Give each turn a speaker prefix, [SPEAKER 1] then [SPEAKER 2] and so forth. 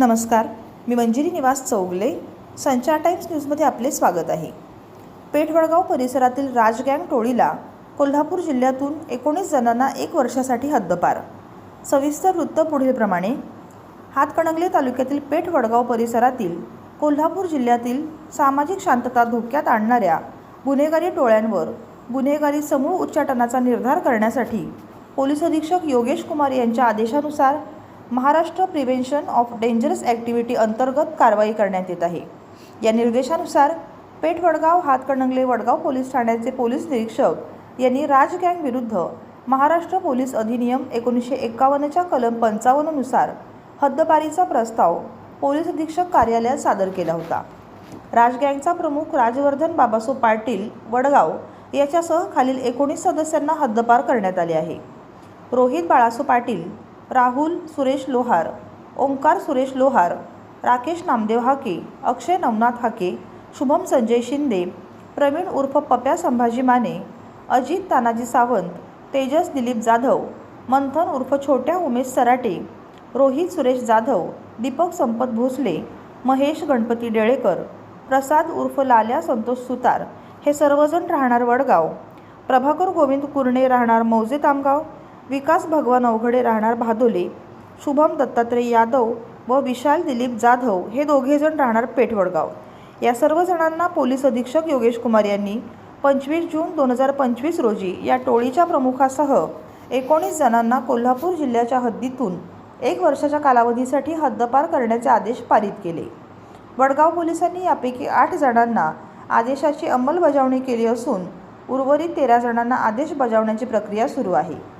[SPEAKER 1] नमस्कार. मी मंजिरी निवास चौगले. संचार टाइम्स न्यूजमध्ये आपले स्वागत आहे. पेठवडगाव परिसरातील राजगँग टोळीला कोल्हापूर जिल्ह्यातून एकोणीस जणांना एक वर्षासाठी हद्दपार. सविस्तर वृत्त पुढीलप्रमाणे. हातकणंगले तालुक्यातील पेठवडगाव परिसरातील कोल्हापूर जिल्ह्यातील सामाजिक शांतता धोक्यात आणणाऱ्या गुन्हेगारी टोळ्यांवर गुन्हेगारी समूळ उच्चाटनाचा निर्धार करण्यासाठी पोलीस अधीक्षक योगेश कुमार यांच्या आदेशानुसार Maharashtra prevention of dangerous activity अंतर्गत कारवाई करण्यात येत आहे. या निर्देशानुसार पेठ वडगाव हातकणंगले वडगाव पोलीस ठाण्याचे पोलीस निरीक्षक यांनी राजगँग विरुद्ध महाराष्ट्र पोलीस अधिनियम एकोणीसशे एक्कावन्नच्या कलम पंचावन्ननुसार हद्दपारीचा प्रस्ताव पोलीस अधीक्षक कार्यालयात सादर केला होता. राजगँगचा प्रमुख राजवर्धन बाबासो पाटील वडगाव याच्यासह खालील एकोणीस सदस्यांना हद्दपार करण्यात आले आहे. रोहित बाळासो पाटील राहुल सुरेश लोहार ओंकार सुरेश लोहार राकेश नामदेव हाके अक्षय नवनाथ हाके शुभम संजय शिंदे प्रवीण उर्फ पप्या संभाजी माने अजित तानाजी सावंत तेजस दिलीप जाधव मंथन उर्फ छोट्या उमेश सराटे रोहित सुरेश जाधव दीपक संपत भोसले महेश गणपती डेळेकर प्रसाद उर्फ लाल्या संतोष सुतार हे सर्वजण राहणार वडगाव. प्रभाकर गोविंद कुर्णे राहणार मौजे तामगाव. विकास भगवान अवघडे राहणार भादोले शुभम दत्तात्रय यादव व विशाल दिलीप जाधव हे दोघेजण राहणार पेठवडगाव. या सर्व जणांना पोलीस अधीक्षक योगेश कुमार यांनी पंचवीस जून दोन हजार पंचवीस रोजी या टोळीच्या प्रमुखासह एकोणीस जणांना कोल्हापूर जिल्ह्याच्या हद्दीतून एक वर्षाच्या कालावधीसाठी हद्दपार करण्याचे आदेश पारित केले. वडगाव पोलिसांनी यापैकी आठ जणांना आदेशाची अंमलबजावणी केली असून उर्वरित तेरा जणांना आदेश बजावण्याची प्रक्रिया सुरू आहे.